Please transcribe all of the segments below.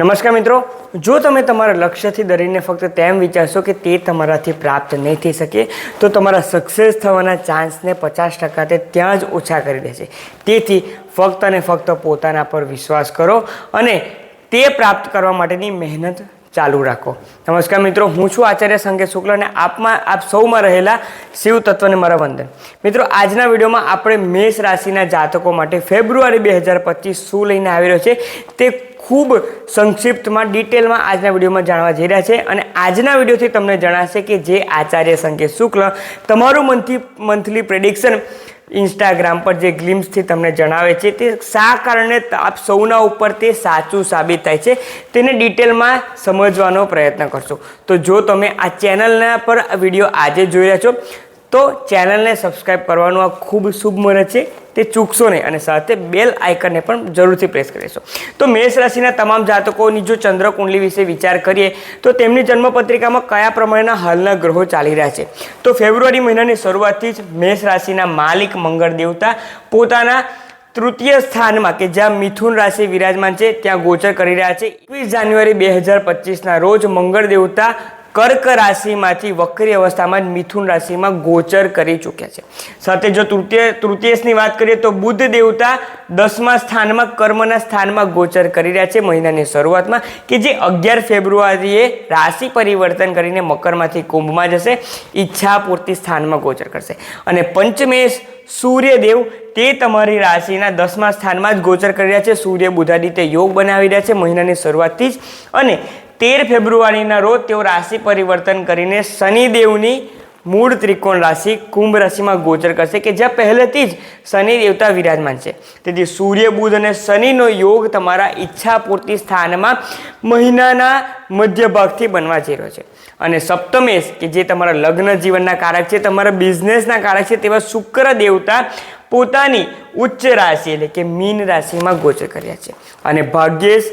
નમસ્કાર મિત્રો. જો તમે તમારા લક્ષ્યથી ડરીને ફક્ત તેમ વિચારશો કે તે તમારાથી પ્રાપ્ત નહીં થઈ શકે, તો તમારા સક્સેસ થવાના ચાન્સને પચાસ ટકા તે ત્યાં જ ઓછા કરી દેશે. તેથી ફક્ત અને ફક્ત પોતાના પર વિશ્વાસ કરો અને તે પ્રાપ્ત કરવા માટેની મહેનત ચાલુ રાખો. નમસ્કાર મિત્રો, હું છું આચાર્ય સંકેત શુક્લ અને આપમાં આપ સૌમાં રહેલા શિવ તત્વને મારા વંદન. મિત્રો, આજના વિડીયોમાં આપણે મેષ રાશિના જાતકો માટે ફેબ્રુઆરી બે હજાર પચીસ શું લઈને આવી રહ્યો છે તે ખૂબ સંક્ષિપ્તમાં, ડિટેલમાં આજના વિડીયોમાં જાણવા જઈ રહ્યા છે અને આજના વિડીયોથી તમને જણાશે કે જે આચાર્ય સંકેત શુક્લ તમારું મંથલી મંથલી પ્રેડિક્શન ઇન્સ્ટાગ્રામ પર જે ગ્લિમ્સથી તમને જણાવે છે, તે શા કારણે આપ સૌના ઉપર તે સાચું સાબિત થાય છે, તેને ડિટેલમાં સમજવાનો પ્રયત્ન કરશો. તો જો તમે આ ચેનલના પર વીડિયો આજે જોઈ રહ્યા છો તો ચેનલને સબસ્ક્રાઈબ કરવાનું આ ખૂબ શુભ મુહૂર્ત છે. તે ચૂકશો નહીં અને સાથે બેલ આઇકનને પણ જરૂરથી પ્રેસ કરીશો. તો મેષ રાશિના તમામ જાતકોની જો ચંદ્ર કુંડલી વિશે વિચાર કરીએ, તો તેમની જન્મપત્રિકામાં કયા પ્રમાણેના હાલના ગ્રહો ચાલી રહ્યા છે? તો ફેબ્રુઆરી મહિનાની શરૂઆતથી જ મેષ રાશિના માલિક મંગળ દેવતા પોતાના તૃતીય સ્થાનમાં કે જ્યાં મિથુન રાશિ વિરાજમાન છે, ત્યાં ગોચર કરી રહ્યા છે. એકવીસ જાન્યુઆરી બે હજાર પચીસના રોજ મંગળ દેવતા કર્ક રાશિમાંથી વક્રી અવસ્થામાં મિથુન રાશિમાં ગોચર કરી ચૂક્યા છે. સાથે જો તૃતીય તૃતીયસની વાત કરીએ તો બુદ્ધ દેવતા દસમા સ્થાનમાં, કર્મના સ્થાનમાં ગોચર કરી રહ્યા છે મહિનાની શરૂઆતમાં, કે જે અગિયાર ફેબ્રુઆરીએ રાશિ પરિવર્તન કરીને મકરમાંથી કુંભમાં જશે, ઈચ્છા પૂર્તિ સ્થાનમાં ગોચર કરશે. અને પંચમેશ સૂર્યદેવ તે તમારી રાશિના દસમા સ્થાનમાં જ ગોચર કરી રહ્યા છે. સૂર્ય બુધાદિત્ય યોગ બનાવી રહ્યા છે મહિનાની શરૂઆતથી જ. અને તેર ફેબ્રુઆરીના રોજ તેઓ રાશિ પરિવર્તન કરીને શનિદેવની મૂળ ત્રિકોણ રાશિ કુંભ રાશિમાં ગોચર કરશે કે જ્યાં પહેલેથી જ શનિ દેવતા વિરાજમાન છે. તેથી સૂર્ય, બુધ અને શનિનો યોગ તમારા ઈચ્છા પૂર્તિ સ્થાનમાં મહિનાના મધ્ય ભાગથી બનવા જઈ રહ્યો છે. અને સપ્તમેશ કે જે તમારા લગ્ન જીવનના કારક છે, તમારા બિઝનેસના કારક છે, તેવા શુક્ર દેવતા પોતાની ઉચ્ચ રાશિ એટલે કે મીન રાશિમાં ગોચર કર્યા છે. અને ભાગ્યેશ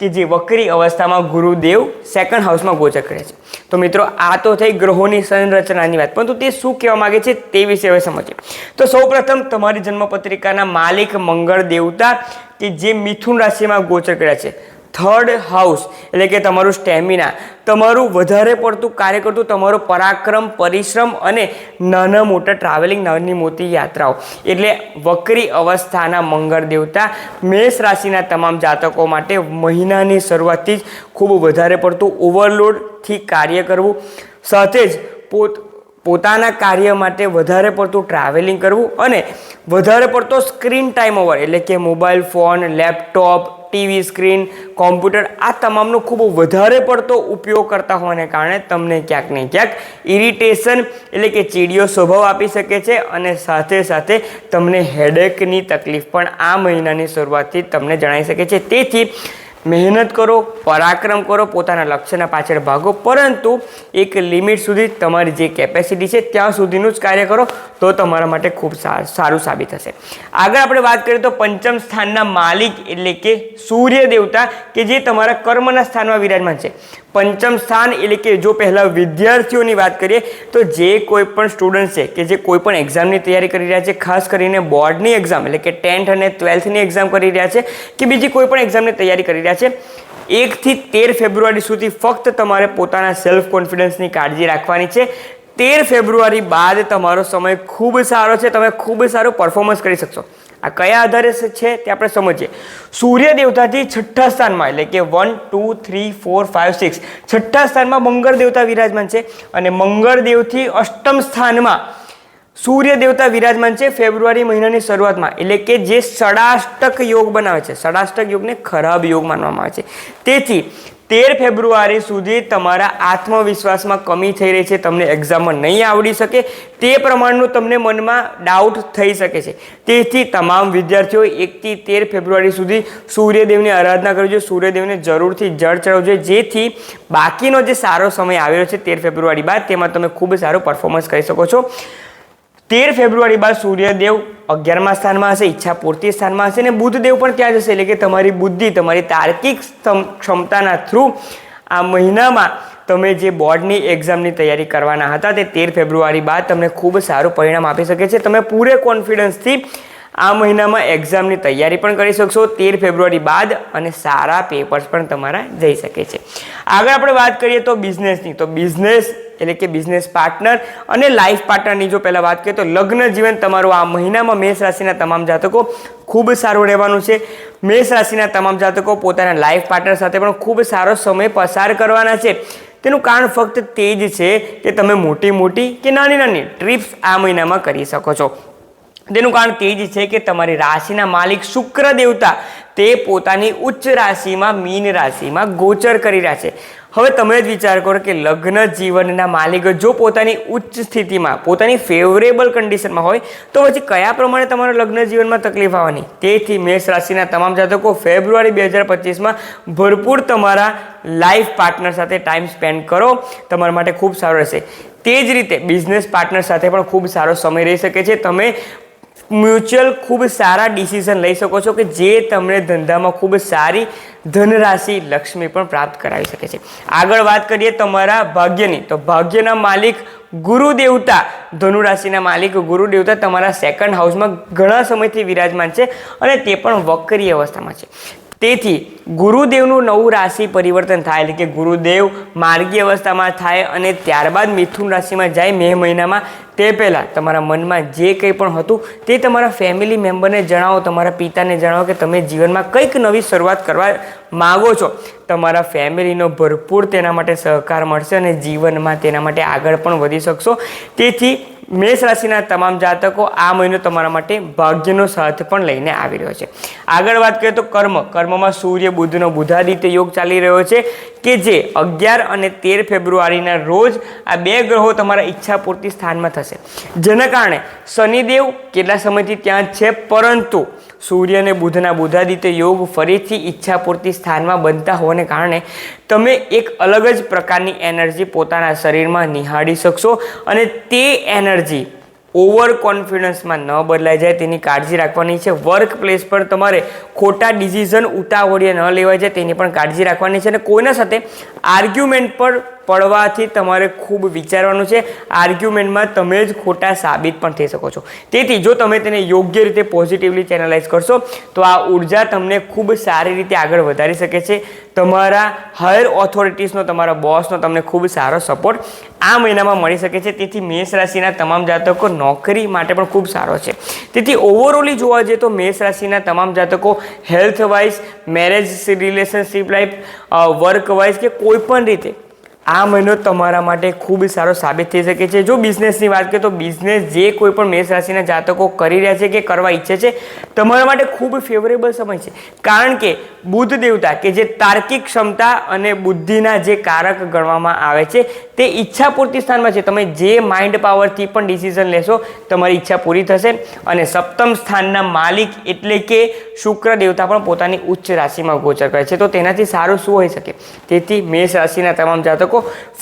કે જે વક્રી અવસ્થામાં ગુરુદેવ સેકન્ડ હાઉસમાં ગોચર કરે છે. તો મિત્રો, આ તો થઈ ગ્રહોની સંરચનાની વાત. પરંતુ તે શું કહેવા માગે છે તે વિશે હવે સમજીએ. તો સૌપ્રથમ તમારી જન્મપત્રિકાના માલિક મંગળ દેવતા કે જે મિથુન રાશિમાં ગોચર કર્યા છે. થર્ડ હાઉસ એટલે કે તમારું સ્ટેમિના તમારું વધારે પડતું કાર્ય કરતું તમારો પરાક્રમ, પરિશ્રમ અને નાના મોટા ટ્રાવેલિંગ નાની મોટી યાત્રાઓ. એટલે વક્રી અવસ્થાના મંગળ દેવતા મેષ રાશિના તમામ જાતકો માટે મહિનાની શરૂઆતથી જ ખૂબ વધારે પડતું ઓવરલોડથી કાર્ય કરવું. સાથે જ પોત, પોતાના કાર્ય માટે વધારે પડતું ટ્રાવેલિંગ કરવું અને વધારે પડતો સ્ક્રીન ટાઈમ ઓવર એટલે કે mobile phone laptop TV screen, computer, આ તમામનો ખૂબ વધારે પડતો ઉપયોગ કરતા હોવાને કારણે તમને ક્યાંક ને ક્યાંક ઇરિટેશન એટલે કે ચીડિયો સ્વભાવ આપી શકે છે અને સાથે સાથે તમને હેડેકની તકલીફ પણ આ મહિનાની શરૂઆતથી તમને જણાઈ શકે છે. તેથી મહેનત કરો, પરાક્રમ કરો, પોતાના લક્ષ્યના પાછળ ભાગો, પરંતુ એક લિમિટ સુધી તમારી જે કેપેસિટી છે, ત્યાં સુધીનું જ કાર્ય કરો, તો તમારા માટે ખૂબ સારું સાબિત થશે. આગળ આપણે વાત કરીએ તો પંચમ સ્થાનના માલિક એટલે કે સૂર્ય દેવતા કે જે તમારા કર્મના સ્થાનમાં વિરાજમાન છે. પંચમ સ્થાન એટલે કે જો પહેલાં વિદ્યાર્થીઓની વાત કરીએ, તો જે કોઈ પણ સ્ટુડન્ટ છે કે જે કોઈ પણ એક્ઝામની તૈયારી કરી રહ્યા છે, ખાસ કરીને બોર્ડની એક્ઝામ એટલે કે ટેન્થ અને ટ્વેલ્થની એક્ઝામ કરી રહ્યા છે, કે બીજી કોઈ પણ એક્ઝામની તૈયારી કરી રહ્યા છે. એકથી તેર ફેબ્રુઆરી સુધી ફક્ત તમારે પોતાના સેલ્ફ કોન્ફિડન્સની કાળજી રાખવાની છે. તેર ફેબ્રુઆરી બાદ તમારો સમય ખૂબ સારો છે. તમે ખૂબ સારું પરફોર્મન્સ કરી શકશો. આ કયા આધારે છે તે આપણે સમજીએ. સૂર્ય દેવતાથી છઠ્ઠા સ્થાનમાં, એટલે કે one two three four five six છઠ્ઠા સ્થાનમાં મંગળ દેવતા વિરાજમાન છે. અને મંગળ દેવથી અષ્ટમ સ્થાનમાં સૂર્ય દેવતા વિરાજમાન છે ફેબ્રુઆરી મહિનાની શરૂઆતમાં. એટલે કે જે ષડાષ્ટક યોગ બનાવે છે, ષડાષ્ટક યોગને ખરાબ યોગ માનવામાં આવે છે. તેથી તેર ફેબ્રુઆરી સુધી તમારા આત્મવિશ્વાસમાં કમી થઈ રહી છે, તમને એક્ઝામમાં નહીં આવડી શકે, તે પ્રમાણનું તમને મનમાં ડાઉટ થઈ શકે છે. તેથી તમામ વિદ્યાર્થીઓ એકથી તેર ફેબ્રુઆરી સુધી સૂર્યદેવની આરાધના કરવી જોઈએ સૂર્યદેવને જરૂરથી જળ ચડાવવું જેથી બાકીનો જે સારો સમય આવેલો છે તેર ફેબ્રુઆરી બાદ, તેમાં તમે ખૂબ સારું પરફોર્મન્સ કરી શકો છો. તેર ફેબ્રુઆરી બાદ સૂર્યદેવ અગિયારમા સ્થાનમાં હશે, ઈચ્છા પૂર્તિ સ્થાનમાં હશે અને બુધદેવ પણ ત્યાં જશે. એટલે કે તમારી બુદ્ધિ, તમારી તાર્કિક ક્ષમતાના થ્રુ આ મહિનામાં તમે જે બોર્ડની એક્ઝામની તૈયારી કરવાના હતા તે તેર ફેબ્રુઆરી બાદ તમને ખૂબ સારું પરિણામ આપી શકે છે. તમે પૂરે કોન્ફિડન્સથી આ મહિનામાં એક્ઝામની તૈયારી પણ કરી શકશો. તેર ફેબ્રુઆરી બાદ અને સારા પેપર્સ પણ તમારા જઈ શકે છે. આગળ આપણે વાત કરીએ તો બિઝનેસની તો બિઝનેસ એટલે કે બિઝનેસ પાર્ટનર અને લાઈફ પાર્ટનરની જો પહેલાં વાત કરીએ તો લગ્ન જીવન તમારું આ મહિનામાં મેષ રાશિના તમામ જાતકો ખૂબ સારું રહેવાનું છે. મેષ રાશિના તમામ જાતકો પોતાના લાઈફ પાર્ટનર સાથે પણ ખૂબ સારો સમય પસાર કરવાના છે. તેનું કારણ ફક્ત તે જ છે કે તમે મોટી મોટી કે નાની નાની ટ્રીપ્સ આ મહિનામાં કરી શકો છો. તેનું કારણ તે જ છે કે તમારી રાશિના માલિક શુક્ર દેવતા તે પોતાની ઉચ્ચ રાશિમાં મીન રાશિમાં ગોચર કરી રહ્યા છે. હવે તમે જ વિચાર કરો કે લગ્ન જીવનના માલિક જો પોતાની ઉચ્ચ સ્થિતિમાં, પોતાની ફેવરેબલ કન્ડિશનમાં હોય, તો પછી કયા પ્રમાણે તમારા લગ્ન જીવનમાં તકલીફ આવવાની? તેથી મેષ રાશિના તમામ જાતકો ફેબ્રુઆરી બે હજાર પચીસમાં ભરપૂર તમારા લાઈફ પાર્ટનર સાથે ટાઈમ સ્પેન્ડ કરો. તમારા માટે ખૂબ સારું રહેશે. તે જ રીતે બિઝનેસ પાર્ટનર સાથે પણ ખૂબ સારો સમય રહી શકે છે. તમે મ્યુચ્યુઅલ ખૂબ સારા ડિસિઝન લઈ શકો છો કે જે તમને ધંધામાં ખૂબ સારી ધનરાશિ લક્ષ્મી પણ પ્રાપ્ત કરાવી શકે છે. આગળ વાત કરીએ તમારા ભાગ્યની. તો ભાગ્યના માલિક ગુરુ દેવતા ધનુ માલિક ગુરુ દેવતા તમારા સેકન્ડ હાઉસમાં ઘણા સમયથી વિરાજમાન છે અને તે પણ વક્રી અવસ્થામાં છે. તેથી ગુરુદેવનું નવું રાશિ પરિવર્તન થાય, એટલે કે ગુરુદેવ માર્ગી અવસ્થામાં થાય અને ત્યારબાદ મિથુન રાશિમાં જાય મે મહિનામાં, તે પહેલાં તમારા મનમાં જે કંઈ પણ હતું તે તમારા ફેમિલી મેમ્બરને જણાવો, તમારા પિતાને જણાવો કે તમે જીવનમાં કંઈક નવી શરૂઆત કરવા માગો છો. તમારા ફેમિલીનો ભરપૂર તેના માટે સહકાર મળશે અને જીવનમાં તેના માટે આગળ પણ વધી શકશો. તેથી મેષ રાશિના તમામ જાતકો આ મહિનો તમારા માટે ભાગ્યનો સાથ પણ લઈને આવી રહ્યો છે. આગળ વાત કરીએ તો કર્મ. કર્મમાં સૂર્ય, બુધનો બુધાદિત્ય યોગ ચાલી રહ્યો છે કે જે અગિયાર અને તેર ફેબ્રુઆરીના રોજ આ બે ગ્રહો તમારા ઈચ્છા પૂરતી સ્થાનમાં થશે. જેના કારણે શનિદેવ કેટલા સમયથી ત્યાં છે? પરંતુ સૂર્ય અને બુધના બુધાદિત્ય યોગ ફરીથી ઈચ્છા પૂરતી સ્થાનમાં બનતા હોવાને કારણે તમે એક અલગ જ પ્રકારની એનર્જી પોતાના શરીરમાં નિહાળી શકશો અને તે એનર્જી ઓવર કોન્ફિડન્સમાં ન બદલાઈ જાય તેની કાળજી રાખવાની છે. વર્ક પ્લેસ પર તમારે ખોટા ડિસિઝન ઉતાવળીએ ન લેવાય જાય તેની પણ કાળજી રાખવાની છે અને કોઈના સાથે આર્ગ્યુમેન્ટ પર પડવાથી તમારે ખૂબ વિચારવાનું છે. આર્ગ્યુમેન્ટમાં તમે જ ખોટા સાબિત પણ થઈ શકો છો. તેથી જો તમે તેને યોગ્ય રીતે પોઝિટિવલી ચેનલાઇઝ કરશો, તો આ ઊર્જા તમને ખૂબ સારી રીતે આગળ વધારી શકે છે. તમારા હાયર ઓથોરિટીઝનો તમારા બોસનો તમને ખૂબ સારો સપોર્ટ આ મહિનામાં મળી શકે છે. તેથી મેષ રાશિના તમામ જાતકો નોકરી માટે પણ ખૂબ સારો છે. તેથી ઓવરઓલી જોવા જઈએ તો મેષ રાશિના તમામ જાતકો health wise marriage relationship life work wise કે કોઈ પણ રીતે આ મહિનો તમારા માટે ખૂબ સારો સાબિત થઈ શકે છે. જો બિઝનેસની વાત કરીએ તો બિઝનેસ જે કોઈ પણ મેષ રાશિના જાતકો કરી રહ્યા છે કે કરવા ઈચ્છે છે, તમારા માટે ખૂબ ફેવરેબલ સમય છે. કારણ કે બુદ્ધ દેવતા કે જે તાર્કિક ક્ષમતા અને બુદ્ધિના જે કારક ગણવામાં આવે છે, તે ઈચ્છા પૂરતી સ્થાનમાં છે. તમે જે માઇન્ડ પાવરથી પણ ડિસિઝન લેશો, તમારી ઈચ્છા પૂરી થશે. અને સપ્તમ સ્થાનના માલિક એટલે કે શુક્ર દેવતા પણ પોતાની ઉચ્ચ રાશિમાં ગોચર કરે છે. તો તેનાથી સારું શું હોઈ શકે? તેથી મેષ રાશિના તમામ જાતકો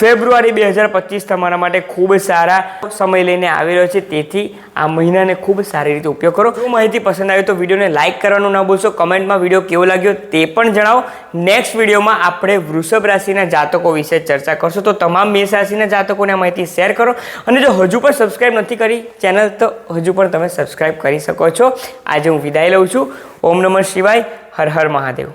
ફેબ્રુઆરી બે હજાર પચીસ તમારા માટે ખૂબ સારા સમય લઈને આવી રહ્યો છે. તેથી આ મહિનાને ખૂબ સારી રીતે ઉપયોગ કરો. જો માહિતી પસંદ આવી તો વિડીયોને લાઇક કરવાનું ના ભૂલશો. કમેન્ટમાં વીડિયો કેવો લાગ્યો તે પણ જણાવો. નેક્સ્ટ વિડીયોમાં આપણે વૃષભ રાશિના જાતકો વિશે ચર્ચા કરશું. તો તમામ મેષ રાશિના જાતકોને આ માહિતી શેર કરો. અને જો હજુ પણ સબસ્ક્રાઈબ નથી કરી ચેનલ, તો હજુ પણ તમે સબસ્ક્રાઈબ કરી શકો છો. આજે હું વિદાય લઉં છું. ઓમ નમઃ શિવાય. હર હર મહાદેવ.